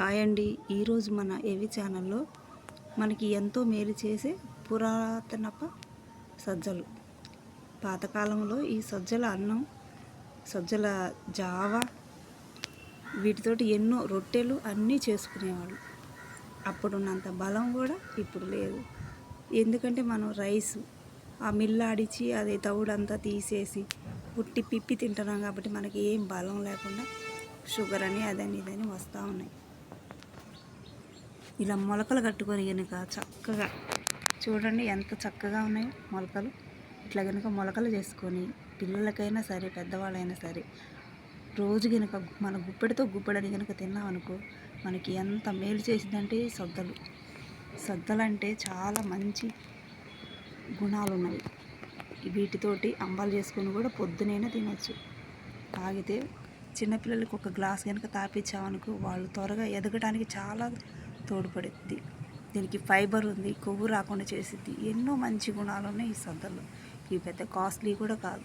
Hi అండి ఈరోజు మన ఏవి ఛానల్లో మనకి ఎంతో మేలు చేసే పురాతనప సజ్జలు. పాతకాలంలో ఈ సజ్జల అన్నం సజ్జల జావ వీటితోటి ఎన్నో రొట్టెలు అన్నీ చేసుకునేవాళ్ళు. అప్పుడున్నంత బలం కూడా ఇప్పుడు లేదు. ఎందుకంటే మనం రైస్ ఆ మిల్లాడిచి అది తవుడంతా తీసేసి పుట్టి పిప్పి తింటున్నాం కాబట్టి మనకి ఏం బలం లేకుండా షుగర్ అని అదని ఇదని వస్తూ ఉన్నాయి. ఇలా మొలకలు కట్టుకొని కనుక చక్కగా చూడండి ఎంత చక్కగా ఉన్నాయో మొలకలు. ఇట్లా కనుక మొలకలు చేసుకొని పిల్లలకైనా సరే పెద్దవాళ్ళైనా సరే రోజు కనుక మన గుప్పెడితో గుప్పెడని కనుక తిన్నామనుకో మనకి ఎంత మేలు చేసిందంటే సద్దలు. సద్దలు అంటే చాలా మంచి గుణాలు ఉన్నాయి వీటితోటి అంబాలు చేసుకొని కూడా పొద్దునైనా తినచ్చు. తాగితే చిన్నపిల్లలకి ఒక గ్లాస్ కనుక తాపించామనుకో వాళ్ళు త్వరగా ఎదగడానికి చాలా తోడ్పడుద్ది. దీనికి ఫైబర్ ఉంది కొవ్వు రాకుండా చేసిద్ది. ఎన్నో మంచి గుణాలు ఉన్నాయి ఈ సద్దలు ఇవి పెద్ద కాస్ట్లీ కూడా కాదు.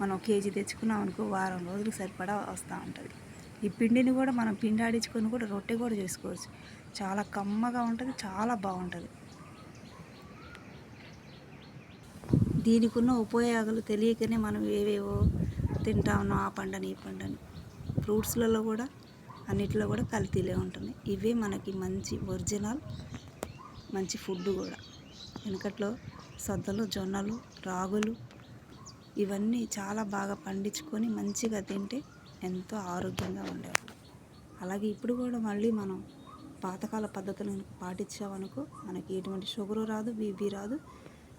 మనం కేజీ తెచ్చుకున్నాం అనుకో వారం రోజులు సరిపడా వస్తూ ఉంటుంది. ఈ పిండిని కూడా మనం పిండి ఆడించుకొని కూడా రొట్టె కూడా చేసుకోవచ్చు. చాలా కమ్మగా ఉంటుంది చాలా బాగుంటుంది. దీనికి ఉన్న ఉపయోగాలు తెలియకనే మనం ఏవేవో తింటా ఉన్నాం ఆ పండని ఈ పండని. ఫ్రూట్స్లలో కూడా అన్నిటిలో కూడా కల్తీలే ఉంటుంది. ఇవే మనకి మంచి ఒరిజినల్ మంచి ఫుడ్ కూడా. వెనకట్లో సద్దలు జొన్నలు రాగులు ఇవన్నీ చాలా బాగా పండించుకొని మంచిగా తింటే ఎంతో ఆరోగ్యంగా ఉండేవాళ్ళు. అలాగే ఇప్పుడు కూడా మళ్ళీ మనం పాతకాల పద్ధతులను పాటించామనుకో మనకి ఎటువంటి షుగరు రాదు బీపీ రాదు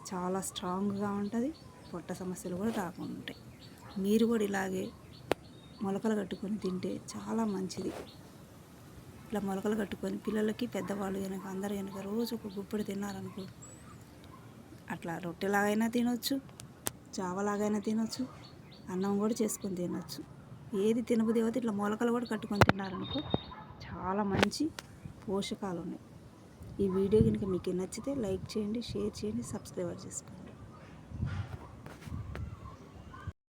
చాలా స్ట్రాంగ్గా ఉంటుంది పొట్ట సమస్యలు కూడా రాకుండా ఉంటాయి. మీరు కూడా ఇలాగే మొలకలు కట్టుకొని తింటే చాలా మంచిది. ఇట్లా మొలకలు కట్టుకొని పిల్లలకి పెద్దవాళ్ళు కనుక అందరు కనుక రోజు ఒక గుప్పెడు తిన్నారనుకో అట్లా రొట్టెలాగైనా తినొచ్చు చావలాగైనా తినొచ్చు అన్నం కూడా చేసుకొని తినొచ్చు. ఏది తినబుది అయితే ఇట్లా మొలకలు కూడా కట్టుకొని తిన్నారనుకో చాలా మంచి పోషకాలు ఉన్నాయి ఈ వీడియో కనుక మీకు నచ్చితే లైక్ చేయండి షేర్ చేయండి సబ్స్క్రైబర్ చేసుకోండి.